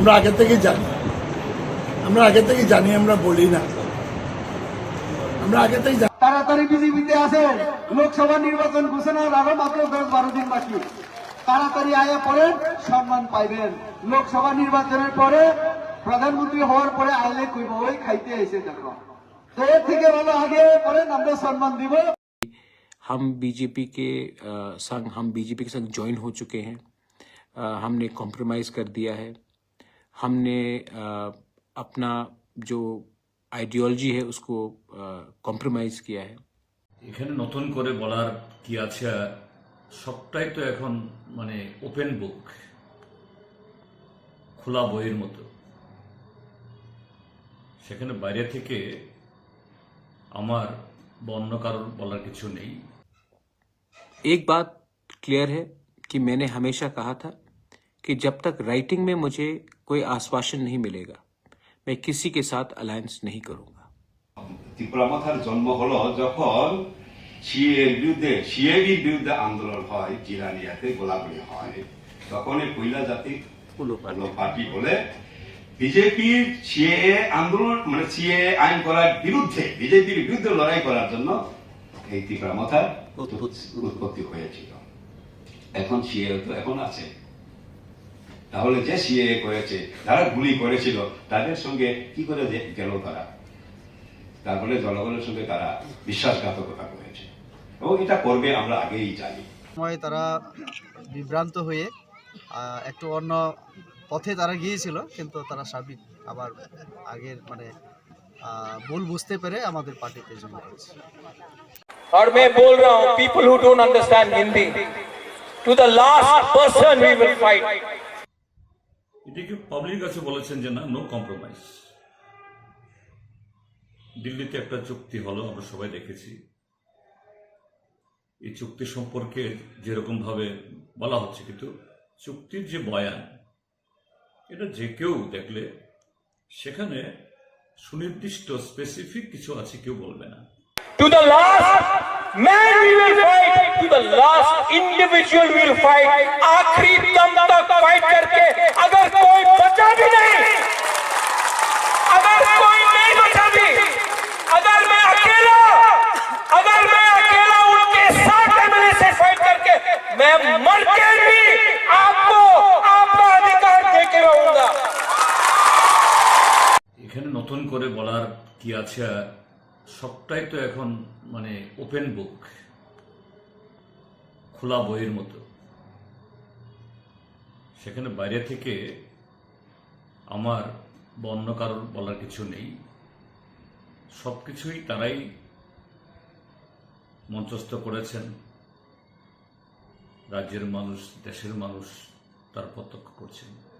আমরা আগে থেকেই জানি আমরা আগে থেকেই জানি আমরা বলি না আমরা আগে থেকেই জানি তাড়াতাড়ি বিজেপিতে আছে লোকসভা নির্বাচন ঘোষণার আরো মাত্র দশ বারো দিন বাকি তাড়াতাড়ি আয়া পড়েন সম্মান পাইবেন লোকসভা নির্বাচনের পরে প্রধানমন্ত্রী হওয়ার পরে আইলে কইব ওই খাইতে এসে দেখো তো এর থেকে ভালো আগে পড়েন আমরা সম্মান দিব हम बीजेपी के अ, संग हम बीजेपी के संग ज्वाइन हो चुके हैं अ, हमने कॉम्प्रोमाइज़ कर दिया है हमने अ, अपना जो आइडियोलॉजी है उसको कॉम्प्रोमाइज़ किया है এখানে নতুন করে বলার কি আছে সবটাই তো এখন মানে ওপেন বুক খোলা বইয়ের মতো সেখানে বাইরে থেকে আমার বা অন্য কারোর বলার কিছু নেই एक बात क्लियर है कि मैंने हमेशा कहा था कि जब तक राइटिंग में मुझे कोई आश्वासन नहीं मिलेगा मैं किसी के साथ अलायंस नहीं करूंगा ত্রিপুরা মাথার জন্ম হলো যখন সিএর বিরুদ্ধে সিএবির বিরুদ্ধে আন্দোলন হয় জিরানিয়াতে গোলাগুলি হয় তখন এই পৈলা জাতি পার্টি বলে বিজেপির সিএ আন্দোলন মানে সিএ আইন করার বিরুদ্ধে বিজেপির বিরুদ্ধে লড়াই করার জন্য এই ত্রিপুরা মাথার উৎপত্তি হয়েছিল এখন সিএ তো এখন আছে তাহলে যে সিএ করেছে যারা গুলি করেছিল তাদের সঙ্গে কি করে যে গেল তারা তারপরে জনগণের সঙ্গে তারা বিশ্বাসঘাতকতা করেছে এবং এটা করবে আমরা আগেই জানি সময় তারা বিভ্রান্ত হয়ে আহ, একটু অন্য পথে তারা গিয়েছিল কিন্তু তারা সাবিক আবার আগের মানে আহ, ভুল বুঝতে পেরে আমাদের পার্টিতে জয়েন করেছে और मैं बोल रहा हूं people who don't understand Hindi to the last person we will fight এটিকে পাবলিক কাছে বলেছেন যে না নো কম্প্রোমাইজ দিল্লিতে একটা চুক্তি হলো, আমরা সবাই দেখেছি। এই চুক্তি সম্পর্কে যেরকমভাবে বলা হচ্ছে, কিন্তু চুক্তির যে বয়ান, এটা যে কেউ দেখলে, সেখানে সুনির্দিষ্ট স্পেসিফিক কিছু আছে, কেউ বলবে না। To the last man we will fight to the last individual will fight आखिरी दम तक फाइट करके अगर कोई बचा भी नहीं अगर कोई नहीं बचा भी अगर मैं अकेला अगर मैं अकेला उनके साथ एमएलए से फाइट करके मैं मर के भी आपको आपका अधिकार दे के रहूंगा এখানে নতুন করে বলার কি আছে সবটাই তো এখন মানে ওপেন বুক খোলা বইয়ের মতো। সেখানে বাইরে থেকে আমার বা অন্য কারোর বলার কিছু নেই। সব কিছুই তারাই মঞ্চস্থ করেছেন। রাজ্যের মানুষ, দেশের মানুষ তার প্রত্যক্ষ করছেন।